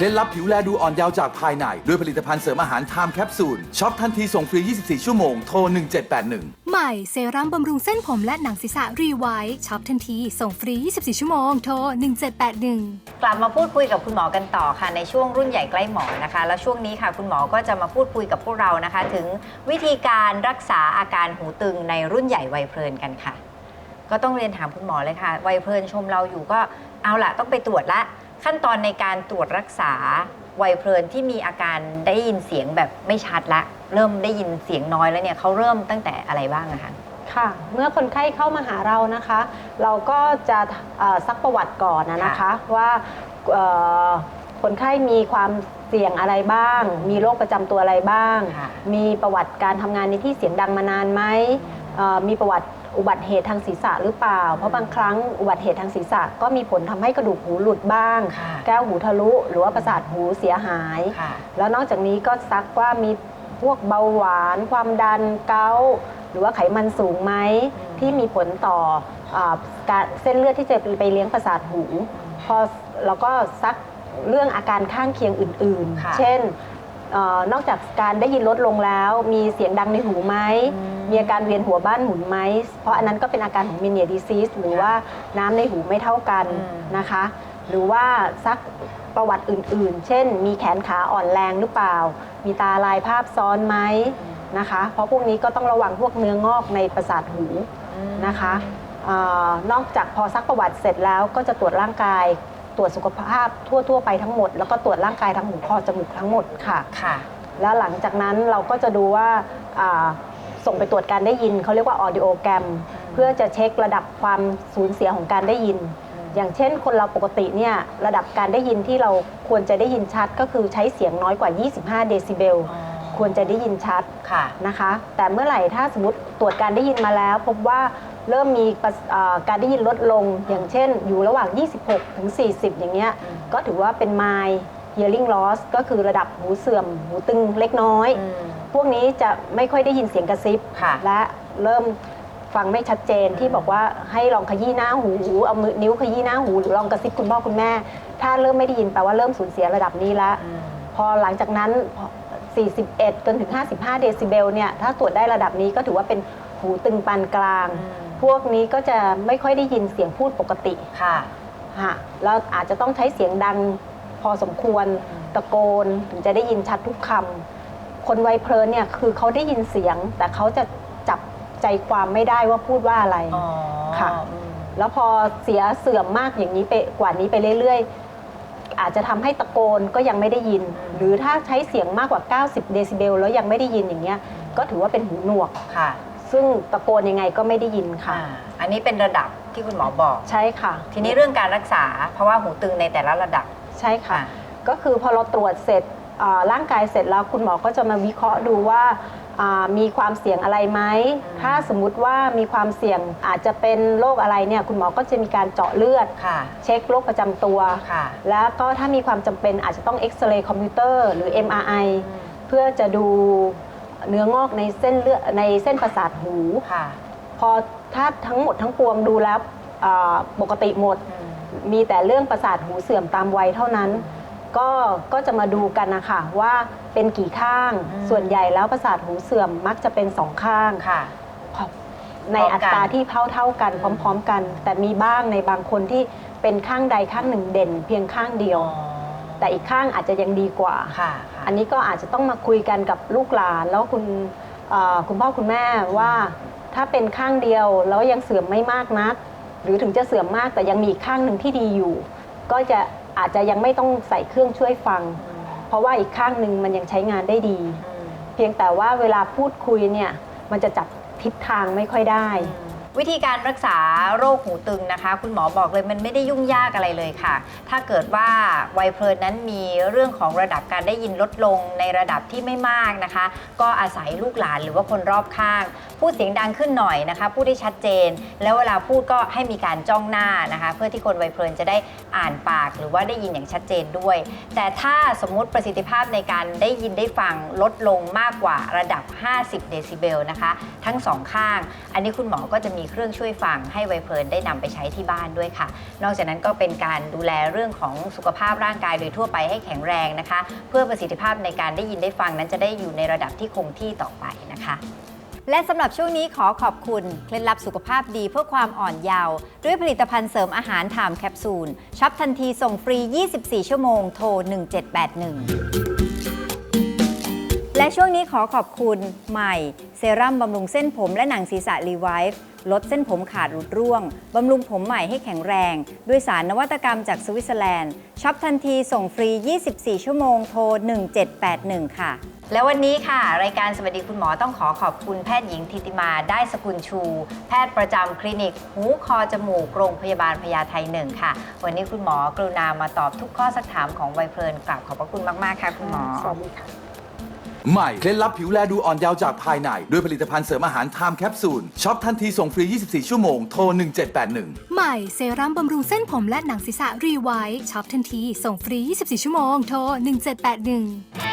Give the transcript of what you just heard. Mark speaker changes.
Speaker 1: เคล็ดลับผิวแลดูอ่อนเยาว์จากภายใน ด้วยผลิตภัณฑ์เสริมอาหารไทม์แคปซูลช็อปทันทีส่งฟรี 24 ชั่วโมง โทร 1781
Speaker 2: ใหม่เซรั่มบำรุงเส้นผมและหนังศีรษะรีไวท์ช็อปทันที ส่งฟรี 24 ชั่วโมง โทร 1781
Speaker 3: กลับมาพูดคุยกับคุณหมอกันต่อค่ะ ในช่วงรุ่นใหญ่ใกล้หมอนะคะ แล้วช่วงนี้ค่ะ คุณหมอก็จะมาพูดคุยกับพวกเรานะคะ ถึงวิธีการรักษาอาการหูตึงในรุ่นใหญ่วัยเพลินกันค่ะ ก็ต้องเรียนถามคุณหมอเลยค่ะวัยเพลินชมเราอยู่ก็เอาละต้องไปตรวจละ ขั้นตอนในการตรวจรักษาวัยเพลินที่มีอาการได้ยินเสียงแบบไม่ชัดละ เริ่มได้ยินเสียงน้อยแล้วเนี่ยเขาเริ่มตั้งแต่อะไรบ้างอะคะ
Speaker 4: ค่ะ เมื่อคนไข้เข้ามาหาเรานะคะ เราก็จะเอ่อซักประวัติก่อนนะนะคะ ว่าเอ่อคนไข้มีความเสี่ยงอะไรบ้าง มีโรคประจำตัวอะไรบ้าง
Speaker 3: ค่ะ
Speaker 4: มีประวัติการทำงานในที่เสียงดังมานานไหมเอ่อมีประวัติ อุบัติเหตุทางศีรษะหรือเปล่า เพราะบางครั้งอุบัติเหตุทางศีรษะก็มีผลทำให้กระดูกหูหลุดบ้าง
Speaker 3: ค่ะ
Speaker 4: แก้วหูทะลุ หรือว่าประสาทหูเสียหาย
Speaker 3: ค่ะ
Speaker 4: แล้วนอกจากนี้ก็ซักว่ามีพวกเบาหวาน ความดันเกาต์หรือว่าไขมันสูงไหม
Speaker 3: อืม
Speaker 4: ที่มีผลต่ออาการเส้นเลือดที่จะไปเลี้ยงประสาทหู พอเราก็ซักเรื่องอาการข้างเคียงอื่น
Speaker 3: ค่ะ
Speaker 4: ๆ เช่น เออนอกจากการได้ยินลดลงแล้ว มีเสียงดังในหูไหม
Speaker 3: อืม
Speaker 4: มีอาการเวียนหัวบ้านหมุนไหมเพราะอันนั้นก็เป็นอาการของมิเนียดีซีสหรือว่าน้ำในหูไม่เท่ากัน
Speaker 3: อืม
Speaker 4: นะคะ หรือว่าซักประวัติอื่นๆ เช่น มีแขนขาอ่อนแรงหรือเปล่า มีตาลายภาพซ้อนไหมนะคะ เพราะพวกนี้ก็ต้องระวังพวกเนื้องอกในประสาทหูนะคะเออนอกจากพอซักประวัติเสร็จแล้วก็จะตรวจร่างกาย ตรวจสุขภาพทั่ว ๆ ไปทั้งหมด แล้วก็ตรวจร่างกายทั้งหูคอจมูกทั้งหมดค่ะ
Speaker 3: ค่ะ
Speaker 4: แล้วหลังจากนั้นเราก็จะดูว่าอ่าส่งไปตรวจการได้ยินเขาเรียกว่าออดิโอแกรม เพื่อจะเช็คระดับความสูญเสียของการได้ยิน อย่างเช่น คนเราปกติเนี่ยระดับการได้ยินที่เราควรจะได้ยินชัด ก็คือใช้เสียงน้อยกว่า 25 เดซิเบล
Speaker 3: อ๋อ
Speaker 4: ควรจะได้ยินชัด
Speaker 3: ค่ะ
Speaker 4: นะคะ แต่เมื่อไหร่ถ้าสมมติตรวจการได้ยินมาแล้ว พบว่า เริ่มมีประสอ่าการได้ยินลดลง อย่างเช่น อยู่ระหว่าง 26 ถึง 40 อย่างเงี้ย
Speaker 3: อืม
Speaker 4: ก็ถือว่าเป็น mild hearing loss ก็คือระดับหูเสื่อม หูตึงเล็กน้อย
Speaker 3: อืม
Speaker 4: พวกนี้จะไม่ค่อยได้ยินเสียงกระซิบ
Speaker 3: ค่ะ
Speaker 4: และเริ่มฟังไม่ชัดเจนที่บอกว่าให้ลองขยี้หน้าหู เอามือนิ้วขยี้หน้าหูหรือลองกระซิบคุณพ่อคุณแม่ ถ้าเริ่มไม่ได้ยินแปลว่าเริ่มสูญเสียระดับนี้แล้ว
Speaker 3: อืม
Speaker 4: พอหลังจากนั้นพอ41 จนถึง 55 เดซิเบลเนี่ยถ้าตรวจได้ระดับนี้ก็ถือว่าเป็น หูตึงปานกลาง
Speaker 3: อืม
Speaker 4: พวกนี้ก็จะไม่ค่อยได้ยินเสียงพูดปกติ
Speaker 3: ค่ะ
Speaker 4: ฮะแล้วอาจจะต้องใช้เสียงดังพอสมควร
Speaker 3: อืม
Speaker 4: ตะโกนถึงจะได้ยินชัดทุกคำคนวัยเพลินเนี่ยคือเขาได้ยินเสียง แต่เขาจะจับใจความไม่ได้ว่าพูดว่าอะไร
Speaker 3: อ๋อ
Speaker 4: ค่ะ
Speaker 3: อืม
Speaker 4: แล้วพอเสียเสื่อมมากอย่างนี้ไปกว่านี้ไปเรื่อยๆ อาจจะทำให้ตะโกนก็ยังไม่ได้ยิน หรือถ้าใช้เสียงมากกว่า 90 เดซิเบลแล้วยังไม่ได้ยินอย่างเงี้ย ก็ถือว่าเป็นหูหนวก
Speaker 3: ค่ะ
Speaker 4: ซึ่งตะโกนยังไงก็ไม่ได้ยินค่ะ
Speaker 3: อ่าอันนี้เป็นระดับที่คุณหมอบอก
Speaker 4: ใช่ค่ะ
Speaker 3: ทีนี้เรื่องการรักษา เพราะว่าหูตึงในแต่ละระดับ
Speaker 4: ใช่ค่ะ
Speaker 3: อ่า
Speaker 4: ก็คือพอเราตรวจเสร็จอ่าร่างกายเสร็จแล้วคุณหมอก็จะมาวิเคราะห์ดูว่าอ่ามีความเสี่ยงอะไรไหม
Speaker 3: อืม
Speaker 4: ถ้าสมมุติว่ามีความเสี่ยงอาจจะเป็นโรคอะไรเนี่ยคุณหมอก็จะมีการเจาะเลือด
Speaker 3: ค่ะ
Speaker 4: เช็คโรคประจำตัว
Speaker 3: ค่ะ
Speaker 4: แล้วก็ถ้ามีความจำเป็นอาจจะต้องเอ็กซเรย์คอมพิวเตอร์หรือ MRI
Speaker 3: อืม
Speaker 4: เพื่อจะดู เนื้องอกในเส้นเลือดในเส้นประสาทหู
Speaker 3: ค่ะ
Speaker 4: พอถ้าทั้งหมดทั้งปวงดูแล้วอ่าปกติหมด
Speaker 3: อืม
Speaker 4: มีแต่เรื่องประสาทหูเสื่อมตามวัยเท่านั้น ก็ก็จะมาดูกันนะคะว่าเป็นกี่ข้าง
Speaker 3: อืม
Speaker 4: ส่วนใหญ่แล้วประสาทหูเสื่อมมักจะเป็นสองข้าง
Speaker 3: ค่ะ
Speaker 4: ใน
Speaker 3: พร้อมกัน
Speaker 4: อัตราที่เท่าเท่าๆกัน
Speaker 3: อืม
Speaker 4: พร้อม ๆ กัน แต่มีบ้างในบางคนที่เป็นข้างใดข้างหนึ่งเด่น เพียงข้างเดียว
Speaker 3: อ๋อ
Speaker 4: แต่อีกข้างอาจจะยังดีกว่า
Speaker 3: ค่ะค่ะ
Speaker 4: อันนี้ก็อาจจะต้องมาคุยกันกับลูกหลาน แล้วคุณเอ่อคุณพ่อคุณแม่ว่าถ้าเป็นข้างเดียวแล้วยังเสื่อมไม่มากนัก หรือถึงจะเสื่อมมากแต่ยังมีอีกข้างหนึ่งที่ดีอยู่ ก็จะอาจจะยังไม่ต้องใส่เครื่องช่วยฟัง
Speaker 3: อืม
Speaker 4: เพราะว่าอีกข้างหนึ่งมันยังใช้งานได้ดี
Speaker 3: อืม
Speaker 4: เพียงแต่ว่าเวลาพูดคุยเนี่ยมันจะจับทิศทางไม่ค่อยได้
Speaker 3: วิธีการรักษาโรคหูตึงนะคะ คุณหมอบอกเลยมันไม่ได้ยุ่งยากอะไรเลยค่ะ ถ้าเกิดว่าวัยเพลินนั้นมีเรื่องของระดับการได้ยินลดลงในระดับที่ไม่มากนะคะ ก็อาศัยลูกหลานหรือว่าคนรอบข้าง พูดเสียงดังขึ้นหน่อยนะคะ พูดได้ชัดเจน แล้วเวลาพูดก็ให้มีการจ้องหน้านะคะ เพื่อที่คนวัยเพลินจะได้อ่านปากหรือว่าได้ยินอย่างชัดเจนด้วย แต่ถ้าสมมุติประสิทธิภาพในการได้ยินได้ฟังลดลงมากกว่าระดับ 50 เดซิเบลนะคะ ทั้งสองข้าง อันนี้คุณหมอก็จะมีมีเครื่องช่วยฟังให้ไวเพลินได้นำไปใช้ที่บ้านด้วยค่ะ นอกจากนั้นก็เป็นการดูแลเรื่องของสุขภาพร่างกายโดยทั่วไปให้แข็งแรงนะคะ เพื่อประสิทธิภาพในการได้ยินได้ฟังนั้นจะได้อยู่ในระดับที่คงที่ต่อไปนะคะและสำหรับช่วงนี้ขอขอบคุณ เคล็ดลับสุขภาพดีเพื่อความอ่อนเยาว์ด้วยผลิตภัณฑ์เสริมอาหารถามแคปซูลช็อปทันทีส่งฟรี 24 ชั่วโมง โทร 1781 และช่วงนี้ขอขอบคุณใหม่ เซรั่มบำรุงเส้นผมและหนังศีรษะรีไวฟ์ลดเส้นผมขาดหลุดร่วง บำรุงผมใหม่ให้แข็งแรง ด้วยสารนวัตกรรมจากสวิตเซอร์แลนด์ช็อปทันทีส่งฟรี 24 ชั่วโมงโทร 1781 ค่ะ แล้ววันนี้ค่ะ รายการสวัสดีคุณหมอต้องขอขอบคุณแพทย์หญิงทิติมาได้สกุลชู แพทย์ประจำคลินิก หูคอจมูกโรงพยาบาลพญาไทหนึ่งค่ะ วันนี้คุณหมอกรุณามาตอบทุกข้อสักถามของไวยเพลินกราบขอบพระคุณมาก ๆ ค่ะ คุณหมอ
Speaker 4: สวัสดีค่ะ
Speaker 1: ใหม่เคล็ดลับผิวแลดูอ่อนเยาว์จากภายใน ด้วยผลิตภัณฑ์เสริมอาหารไทม์แคปซูลช็อปทันทีส่งฟรี 24 ชั่วโมง โทร 1781
Speaker 2: ใหม่เซรั่มบำรุงเส้นผมและหนังศีรษะรีไวท์ช็อปทันทีส่งฟรี 24 ชั่วโมง โทร 1781